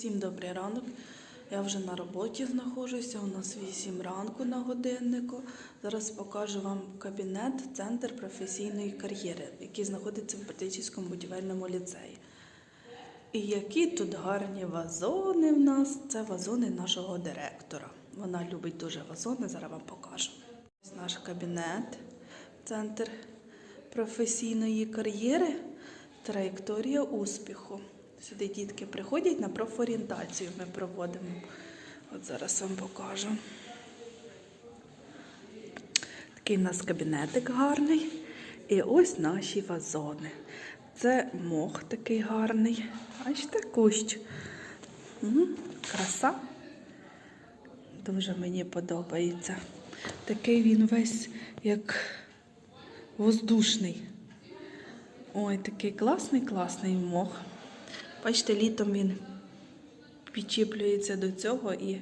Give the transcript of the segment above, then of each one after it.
Всім добрий ранок. Я вже на роботі знаходжуся. У нас 8 ранку на годиннику. Зараз покажу вам кабінет, центр професійної кар'єри, який знаходиться в Братичівському будівельному ліцеї. І які тут гарні вазони в нас. Це вазони нашого директора. Вона любить дуже вазони, зараз вам покажу. Ось наш кабінет, центр професійної кар'єри, траєкторія успіху. Сюди дітки приходять на профорієнтацію. Ми проводимо. От зараз вам покажу. Такий у нас кабінетик гарний. І ось наші вазони. Це мох такий гарний. Бачите, кущ. Краса. Дуже мені подобається. Такий він весь як воздушний. Ой, такий класний, класний мох. Бачите, літом він підчіплюється до цього і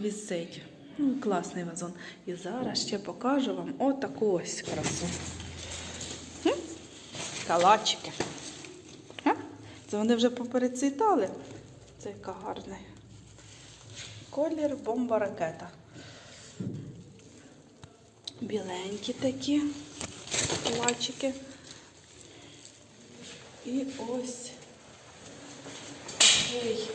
висить. Ну, класний вазон. І зараз ще покажу вам отаку ось красу. Калачики. Це вони вже поперецвітали. Це яка гарний. Колір бомба ракета. Біленькі такі калачики. І ось такий.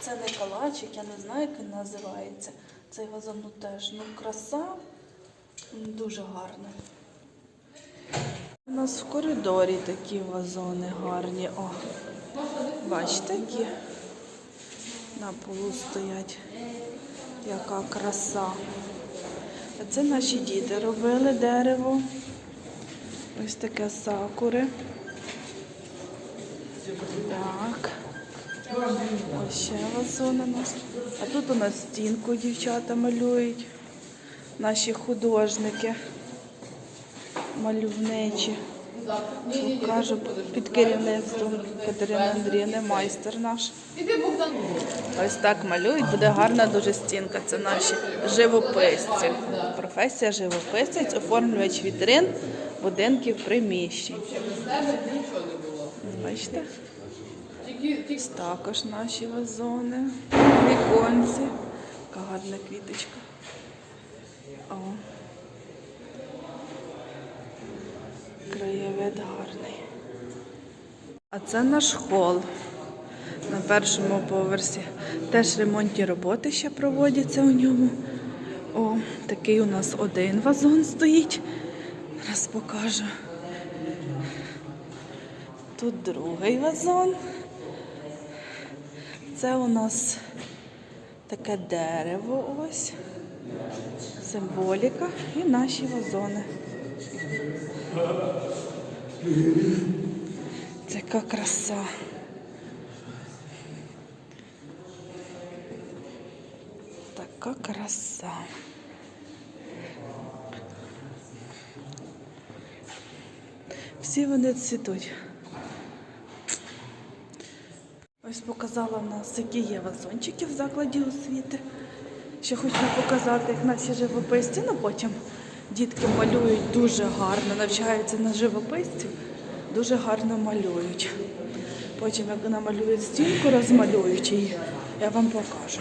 Це не калачик, я не знаю, як він називається. Цей вазон теж ну, краса дуже гарна. У нас в коридорі такі вазони гарні. О, бачите, які на полу стоять. Яка краса. Це наші діти робили дерево. Ось таке сакури. Так. Ось ще вазон у нас. А тут у нас стінку дівчата малюють. Наші художники мальовничі. Покажу під керівництвом Катерини Андріївни, майстер наш. Ось так малюють, буде гарна дуже стінка. Це наші живописці. Професія живописець, оформлювач вітрин, будинків, приміщень. Бачите? Також наші вазони, віконці. Яка гарна квіточка. О. Краєвид гарний. А це наш хол на першому поверсі. Теж ремонтні роботи ще проводяться у ньому. О, такий у нас один вазон стоїть. Зараз покажу. Тут другий вазон. Це у нас таке дерево ось, символіка і наші вазони. Це яка краса. Така краса. Всі вони цвітуть. Ось показала в нас, які є вазончики в закладі освіти. Ще хочу показати, як наші живописці, ну потім дітки малюють дуже гарно, навчаються на живописців, дуже гарно малюють. Потім, як намалюють стінку, розмалюють її, я вам покажу.